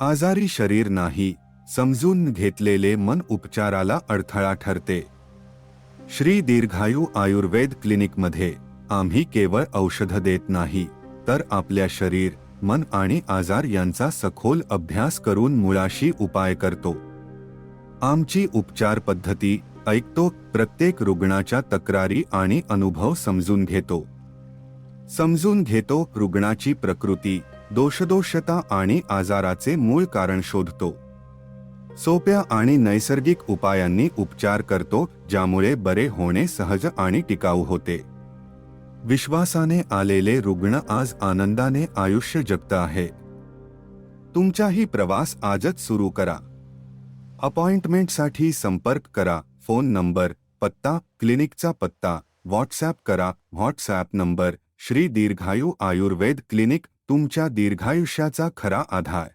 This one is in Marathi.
आजारी शरीर नाही समजून घेतलेले मन उपचाराला अडथळा ठरते. श्री दीर्घायू आयुर्वेद क्लिनिकमध्ये आम्ही केवळ औषध देत नाही तर आपल्या शरीर मन आणि आजार यांचा सखोल अभ्यास करून मुळाशी उपाय करतो. आमची उपचार पद्धती ऐकतो प्रत्येक रुग्णाच्या तक्रारी आणि अनुभव समजून घेतो. समजून घेतो रुग्णाची प्रकृती दोषदोषता आणि आजाराचे मूळ कारण शोधतो. सोप्या आणि नैसर्गिक उपायांनी उपचार करतो, ज्यामुळे बरे होणे सहज आणि टिकाऊ होते. विश्वासाने आलेले रुग्ण आज आनंदाने आयुष्य जगत आहे. तुमचाही प्रवास आजच सुरू करा. अपॉइंटमेंटसाठी संपर्क करा, फ़ोन नंबर, पत्ता, क्लिनिकचा पत्ता, व्हॉट्सॲप करा, WhatsApp number, Shri Dirghayu Ayurved clinic तुमच्या दीर्घायुष्याचा खरा आधार.